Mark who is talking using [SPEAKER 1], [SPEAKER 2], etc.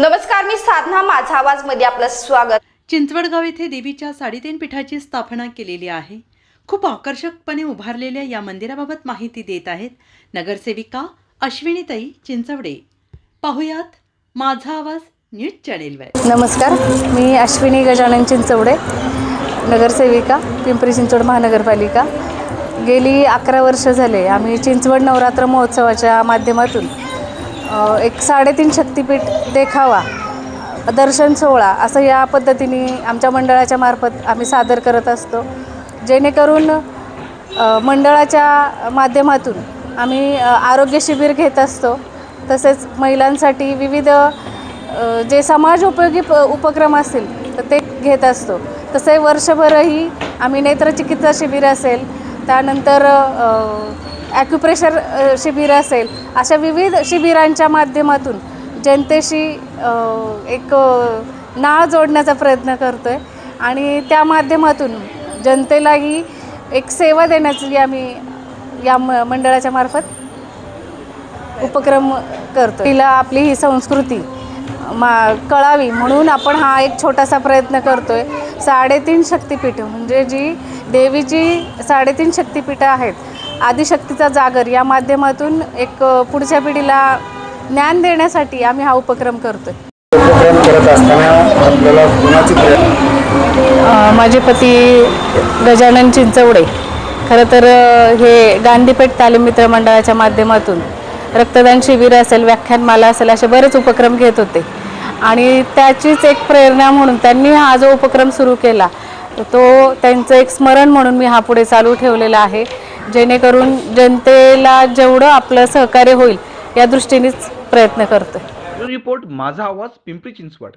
[SPEAKER 1] नमस्कार मी साधना माझा आवाजमध्ये आपलं स्वागत.
[SPEAKER 2] चिंचवडगाव येथे देवीच्या साडेतीन पीठाची स्थापना केलेली आहे. खूप आकर्षकपणे उभारलेल्या या मंदिराबाबत माहिती देत आहेत नगरसेविका अश्विनीताई चिंचवडे. पाहुयात माझा आवाज न्यूज चॅनेलवर.
[SPEAKER 3] नमस्कार मी अश्विनी गजानन चिंचवडे नगरसेविका पिंपरी चिंचवड महानगरपालिका. गेली अकरा वर्ष झाले आम्ही चिंचवड नवरात्र महोत्सवाच्या माध्यमातून एक साडेतीन शक्तिपीठ देखावा दर्शन सोहळा असं या पद्धतीने आमच्या मंडळाच्या मार्फत आम्ही सादर करत असतो. जेणेकरून मंडळाच्या माध्यमातून आम्ही आरोग्य शिबिर घेत असतो. तसेच महिलांसाठी विविध जे समाज उपयोगी प उपक्रम असतील तर ते घेत असतो. तसे वर्षभरही आम्ही नेत्रचिकित्सा शिबिर असेल त्यानंतर ॲक्युप्रेशर शिबिर असेल अशा विविध शिबिरांच्या माध्यमातून जनतेशी एक नाळ जोडण्याचा प्रयत्न करतो आहे आणि त्या माध्यमातून जनतेलाही एक सेवा देण्याची आम्ही या म मंडळाच्या मार्फत उपक्रम करतो तिला आपली ही संस्कृती मा कळावी म्हणून आपण हा एक छोटासा प्रयत्न करतो आहे साडेतीन शक्तिपीठं म्हणजे जी देवीची साडेतीन शक्तिपीठं आहेत आदिशक्तीचा जागर या माध्यमातून एक पुढच्या पिढीला ज्ञान देण्यासाठी आम्ही हा उपक्रम करतो आहे
[SPEAKER 4] उपक्रम करत असताना आपल्याला कोणाची प्रेरणा?
[SPEAKER 3] अ, माझे पती गजानन चिंचवडे. खरं तर हे गांधीपेठ तालीम मित्र मंडळाच्या माध्यमातून रक्तदान शिबिर असेल व्याख्यानमाला असेल असे बरेच उपक्रम घेत होते. आणि त्याचीच एक प्रेरणा म्हणून त्यांनी हा जो उपक्रम सुरू केला तो त्यांचं एक स्मरण म्हणून मी हा पुढे चालू ठेवलेला आहे. जेणेकरून जनतेला जेवढं आपलं सहकार्य होईल या दृष्टीनेच प्रयत्न
[SPEAKER 5] करतोय. रिपोर्ट माझा आवाज पिंपरी चिंचवड.